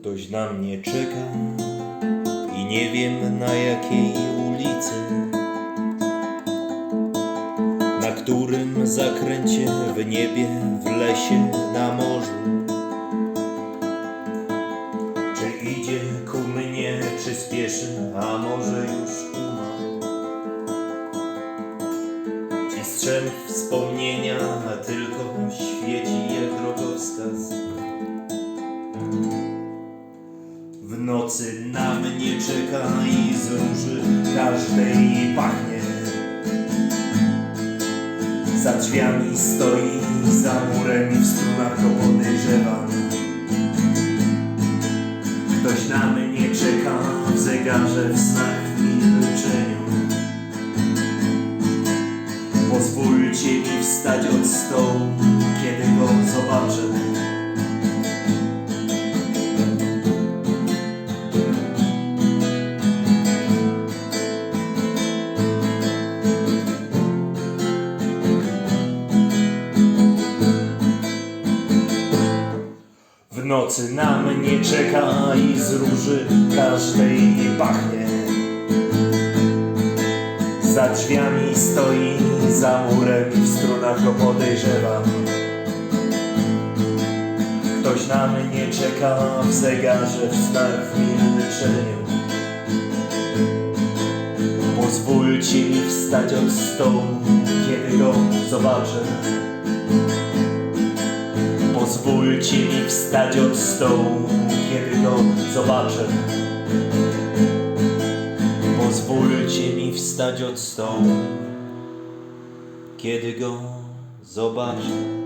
Ktoś na mnie czeka i nie wiem na jakiej ulicy, na którym zakręcie w niebie, w lesie, na morzu. Czy idzie ku mnie, czy spieszy, a może już umarł? I strzęp wspomnienia tylko świeci jak drogowskaz. Nocy na mnie czeka i z róży każdej pachnie. Za drzwiami stoi, za murem i w strunach go podejrzewam. Ktoś na mnie czeka w zegarze, w snach, w milczeniu. Pozwólcie mi wstać od stołu, W nocy na mnie czeka i z róży każdej pachnie. Za drzwiami stoi, za murem w strunach go podejrzewam. Ktoś na mnie czeka w zegarze, w snach, w milczeniu. Pozwólcie mi wstać od stołu, kiedy go zobaczę. Pozwólcie mi wstać od stołu, kiedy go zobaczę. Pozwólcie mi wstać od stołu, kiedy go zobaczę.